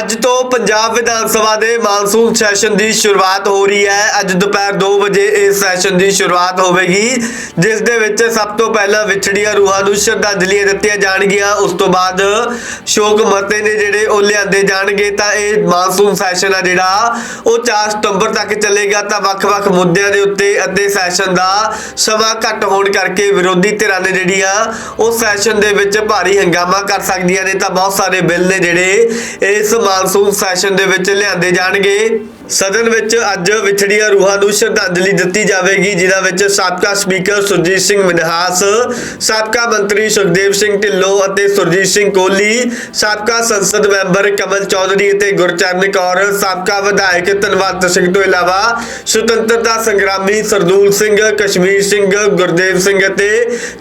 ਅੱਜ ਤੋਂ ਪੰਜਾਬ ਵਿਧਾਨ ਸਭਾ ਦੇ ਮਾਨਸੂਨ ਸੈਸ਼ਨ ਦੀ ਸ਼ੁਰੂਆਤ ਹੋ ਰਹੀ ਹੈ। ਅੱਜ ਦੁਪਹਿਰ 2 ਵਜੇ ਇਸ ਸੈਸ਼ਨ ਦੀ ਸ਼ੁਰੂਆਤ ਹੋਵੇਗੀ, ਜਿਸ ਦੇ ਵਿੱਚ ਸਭ ਤੋਂ ਪਹਿਲਾਂ ਵਿਛੜੀਆਂ ਰੂਹਾਂ ਨੂੰ ਸ਼ਰਧਾਂਜਲੀਆਂ ਦਿੱਤੀਆਂ ਜਾਣਗੀਆਂ। ਉਸ ਤੋਂ ਬਾਅਦ ਸ਼ੋਕ ਮਤੇ ਨੇ ਜਿਹੜੇ ਉਹ ਲਿਆਂਦੇ ਜਾਣਗੇ, ਤਾਂ ਇਹ ਮਾਨਸੂਨ ਸੈਸ਼ਨ ਆ ਜਿਹੜਾ, ਉਹ 4 ਸਤੰਬਰ ਤੱਕ ਚੱਲੇਗਾ। ਤਾਂ ਵੱਖ-ਵੱਖ ਮੁੱਦਿਆਂ ਦੇ ਉੱਤੇ ਅਤੇ ਸੈਸ਼ਨ ਦਾ ਸਮਾਂ ਘੱਟ ਹੋਣ ਕਰਕੇ ਵਿਰੋਧੀ ਧਿਰਾਂ ਨੇ ਜਿਹੜੀਆਂ, ਉਹ ਸੈਸ਼ਨ ਦੇ ਵਿੱਚ ਭਾਰੀ ਹੰਗਾਮਾ ਕਰ ਸਕਦੀਆਂ ਨੇ। ਤਾਂ ਬਹੁਤ ਸਾਰੇ ਬਿੱਲ ਨੇ ਜਿਹੜੇ ਇਸ ਮਾਨਸੂਨ ਸੈਸ਼ਨ ਦੇ ਵਿੱਚ ਲਿਆਂਦੇ ਜਾਣਗੇ। ਸਦਨ ਵਿੱਚ ਅੱਜ ਵਿਛੜੀਆਂ ਰੂਹਾਂ ਨੂੰ ਸ਼ਰਧਾਂਜਲੀ ਦਿੱਤੀ ਜਾਵੇਗੀ, ਜਿਨ੍ਹਾਂ ਵਿੱਚ ਸਾਬਕਾ ਸਪੀਕਰ ਸੁਰਜੀਤ ਸਿੰਘ ਮਨਹਾਸ, ਸਾਬਕਾ ਮੰਤਰੀ ਸੁਖਦੇਵ ਸਿੰਘ ਢਿੱਲੋਂ ਅਤੇ ਸੁਰਜੀਤ ਸਿੰਘ ਕੋਹਲੀ, ਸਾਬਕਾ ਸੰਸਦ ਮੈਂਬਰ ਕਮਲ ਚੌਧਰੀ ਅਤੇ ਗੁਰਚਰਨ ਕੌਰ, ਸਾਬਕਾ ਵਿਧਾਇਕ ਧਨਵੰਤ ਸਿੰਘ ਤੋਂ ਇਲਾਵਾ ਸੁਤੰਤਰਤਾ ਸੰਗਰਾਮੀ ਸਰਦੂਲ ਸਿੰਘ, ਕਸ਼ਮੀਰ ਸਿੰਘ, ਗੁਰਦੇਵ ਸਿੰਘ ਅਤੇ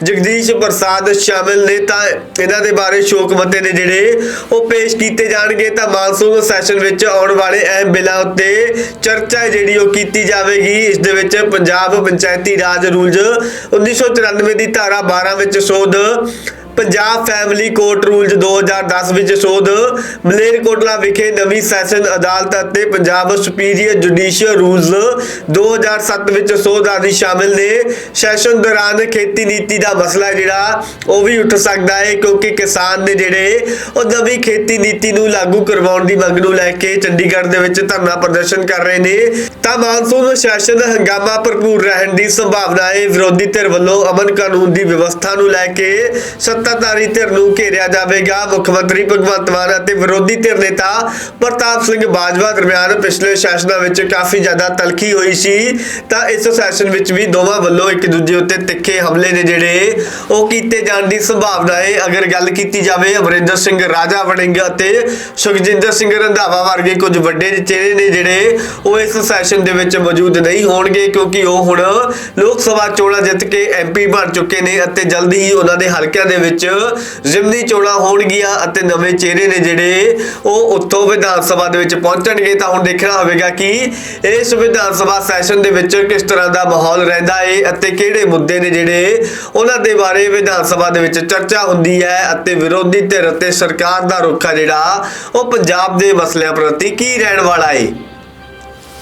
ਜਗਦੀਸ਼ ਪ੍ਰਸਾਦ ਸ਼ਾਮਿਲ ਨੇ ਤਾਂ ਇਹਨਾਂ ਦੇ ਬਾਰੇ ਸ਼ੋਕ ਮਤੇ ਨੇ ਜਿਹੜੇ ਉਹ ਪੇਸ਼ ਕੀਤੇ ਜਾਣਗੇ। ਤਾਂ ਮਾਨਸੂਨ ਸੈਸ਼ਨ ਵਿੱਚ ਆਉਣ ਵਾਲੇ ਅਹਿਮ ਬਿੱਲਾਂ ਉੱਤੇ ਚਰਚਾ ਜਿਹੜੀ ਉਹ ਕੀਤੀ ਜਾਵੇਗੀ। ਇਸ ਦੇ ਵਿੱਚ ਪੰਜਾਬ ਪੰਚਾਇਤੀ ਰਾਜ ਰੂਲਜ਼ 1994 ਦੀ ਧਾਰਾ 12 ਵਿੱਚ ਸੋਧ ਪੰਜਾਬ ਫੈਮਿਲੀ ਕੋਰਟ ਰੂਲਜ਼ 2010 ਵਿੱਚ ਸੋਧ ਮਲੇਰਕੋਟਲਾ ਵਿਖੇ ਨਵੀਂ ਸੈਸ਼ਨ ਅਦਾਲਤ ਅਤੇ ਪੰਜਾਬ ਸੁਪੀਰੀਅਰ ਜੁਡੀਸ਼ੀਅਲ ਰੂਲਜ਼ 2007 ਵਿੱਚ ਸੋਧ ਆਦਿ ਸ਼ਾਮਿਲ ਨੇ। ਸੈਸ਼ਨ ਦੌਰਾਨ ਖੇਤੀ ਨੀਤੀ ਦਾ ਮਸਲਾ ਜਿਹੜਾ, ਉਹ ਵੀ ਉੱਠ ਸਕਦਾ ਹੈ ਕਿਉਂਕਿ ਕਿਸਾਨ ਨੇ ਜਿਹੜੇ, ਉਹ ਨਵੀਂ ਖੇਤੀ ਨੀਤੀ ਨੂੰ ਲਾਗੂ ਕਰਵਾਉਣ ਦੀ ਮੰਗ ਨੂੰ ਲੈ ਕੇ ਚੰਡੀਗੜ੍ਹ ਦੇ ਵਿੱਚ ਧਰਨਾ ਪ੍ਰਦਰਸ਼ਨ ਕਰ ਰਹੇ ਨੇ। ਤਾਂ ਮਾਨਸੂਨ ਸੈਸ਼ਨ ਹੰਗਾਮਾ ਭਰਪੂਰ ਰਹਿਣ ਦੀ ਸੰਭਾਵਨਾ ਹੈ। ਵਿਰੋਧੀ ਧਿਰ ਵੱਲੋਂ ਅਮਨ ਕਾਨੂੰਨ ਦੀ ਵਿਵਸਥਾ ਨੂੰ ਲੈ ਕੇ ਸੱਤਾਧਾਰੀ ਧਿਰ ਨੂੰ ਘੇਰਿਆ ਜਾਵੇਗਾ। ਮੁੱਖ ਮੰਤਰੀ ਭਗਵੰਤ ਮਾਨ ਅਤੇ ਵਿਰੋਧੀ ਧਿਰ ਨੇਤਾ ਪ੍ਰਤਾਪ ਸਿੰਘ ਬਾਜਵਾ ਦਰਮਿਆਨ ਪਿਛਲੇ ਸੈਸ਼ਨਾਂ ਵਿੱਚ ਕਾਫੀ ਜ਼ਿਆਦਾ ਤਲਖੀ ਹੋਈ ਸੀ। ਤਾਂ ਇਸ ਸੈਸ਼ਨ ਵਿੱਚ ਵੀ ਦੋਵਾਂ ਵੱਲੋਂ ਇੱਕ ਦੂਜੇ ਉੱਤੇ ਤਿੱਖੇ ਹਮਲੇ ਨੇ ਜਿਹੜੇ ਉਹ ਕੀਤੇ ਜਾਣ ਦੀ ਸੰਭਾਵਨਾ ਹੈ। ਅਗਰ ਗੱਲ ਕੀਤੀ ਜਾਵੇ, ਅਮਰਿੰਦਰ ਸਿੰਘ ਰਾਜਾ ਵੜਿੰਗ ਅਤੇ ਸੁਖਜਿੰਦਰ ਸਿੰਘ ਰੰਧਾਵਾ ਵਰਗੇ ਕੁਝ ਵੱਡੇ ਚਿਹਰੇ ਨੇ ਜਿਹੜੇ ਉਹ ਇਸ ਸੈਸ਼ਨ ਦੇ ਵਿੱਚ ਮੌਜੂਦ ਨਹੀਂ ਹੋਣਗੇ ਕਿਉਂਕਿ ਉਹ ਹੁਣ ਲੋਕ ਸਭਾ ਚੋਣਾਂ ਜਿੱਤ ਕੇ ਐਮਪੀ ਬਣ ਚੁੱਕੇ ਨੇ ਅਤੇ ਜਲਦੀ ਹੀ ਉਹਨਾਂ ਦੇ ਹਲਕਿਆਂ ਦੇ ਵਿੱਚ ਜ਼ਿਮਨੀ ਚੋਣਾਂ ਹੋਣਗੀਆਂ ਅਤੇ ਨਵੇਂ ਚਿਹਰੇ ਨੇ ਜਿਹੜੇ ਉਹ ਉੱਥੋਂ ਵਿਧਾਨ ਸਭਾ ਦੇ ਵਿੱਚ ਪਹੁੰਚਣਗੇ। ਤਾਂ ਹੁਣ ਦੇਖਣਾ ਹੋਵੇਗਾ ਕਿ ਇਸ ਵਿਧਾਨ ਸਭਾ ਸੈਸ਼ਨ ਦੇ ਵਿੱਚ ਕਿਸ ਤਰ੍ਹਾਂ ਦਾ ਮਾਹੌਲ ਰਹਿੰਦਾ ਹੈ ਅਤੇ ਕਿਹੜੇ ਮੁੱਦੇ ਨੇ ਜਿਹੜੇ ਉਹਨਾਂ ਦੇ ਬਾਰੇ ਵਿਧਾਨ ਸਭਾ ਦੇ ਵਿੱਚ ਚਰਚਾ ਹੁੰਦੀ ਹੈ ਅਤੇ ਵਿਰੋਧੀ ਧਿਰ ਅਤੇ ਸਰਕਾਰ ਦਾ ਰੁੱਖ ਆ ਜਿਹੜਾ, ਉਹ ਪੰਜਾਬ ਦੇ ਮਸਲਿਆਂ ਪ੍ਰਤੀ ਕੀ ਰਹਿਣ ਵਾਲਾ ਹੈ